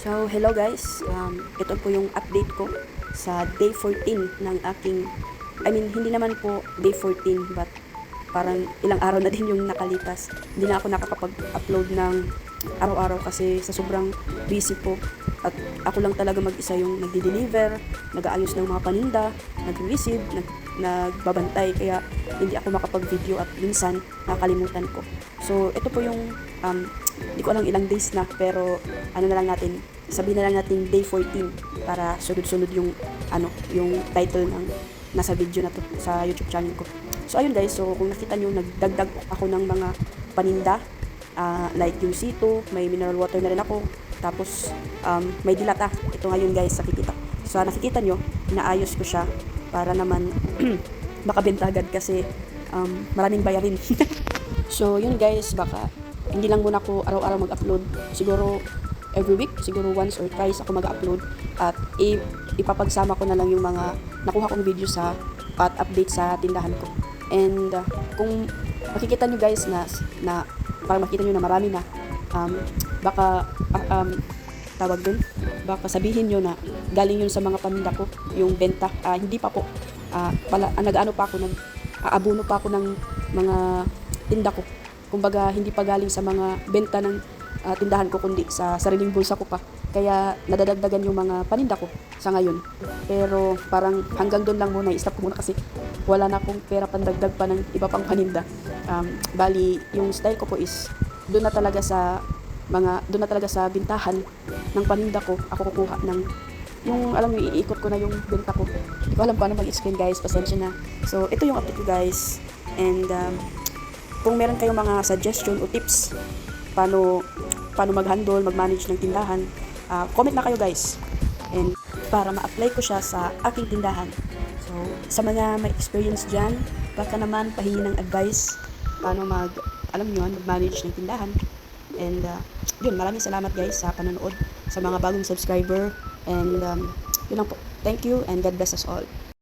So, hello guys. Um, ito po yung update ko sa day 14 ng aking I mean, hindi naman po day 14 but parang ilang araw na din yung nakalipas. Hindi na ako nakakapag-upload ng araw-araw kasi sa sobrang busy po. At ako lang talaga mag-isa yung nagdi-deliver, nag-aayos ng mga paninda, nag-receive, nag nagbabantay kaya hindi ako makapag-video at minsan nakakalimutan ko. So, ito po yung um, hindi ko alam ilang days na pero ano na lang natin sabihin na lang natin day 14 para sunod-sunod yung ano yung title ng nasa video na to sa YouTube channel ko. So ayun guys, so kung nakita nyo nagdagdag ako ng mga paninda ah, like yung C2, may mineral water na rin ako. Tapos um, may dilata. Ito ngayon guys, nakikita. So nakikita nyo, inaayos ko siya para naman makabenta agad kasi um, maraming bayarin. so yun guys, baka hindi lang muna ako araw-araw mag-upload. Siguro every week, siguro once or twice ako mag-upload at ipapagsama ko na lang yung mga nakuha kong video sa at update sa tindahan ko. And uh, kung makikita nyo guys na, na para makita nyo na marami na, um, baka ah, um, tawag dun, baka sabihin nyo na galing yun sa mga paninda ko, yung benta. Ah, hindi pa po. Ah, pala, ah, nag-ano pa ako, nag, aabuno pa ako ng mga tinda ko. Kumbaga, hindi pa galing sa mga benta ng ah, tindahan ko, kundi sa sariling bulsa ko pa. Kaya nadadagdagan yung mga paninda ko sa ngayon. Pero parang hanggang doon lang muna, i-stop ko muna kasi wala na akong pera pandagdag pa ng iba pang paninda. Um, bali, yung style ko po is doon na talaga sa mga doon na talaga sa bintahan ng paninda ko ako kukuha ng yung alam mo iikot ko na yung benta ko hindi ko alam paano mag-explain guys pasensya na so ito yung update ko guys and um, kung meron kayong mga suggestion o tips paano paano mag-handle, mag-manage ng tindahan ah, comment na kayo guys. And para ma-apply ko siya sa aking tindahan. So sa mga may experience dyan baka naman pahingi ng advice paano mag alam nyo mag-manage ng tindahan. And uh, yun maraming salamat guys sa panonood sa mga bagong subscriber. And um, yun lang po. Thank you and God bless us all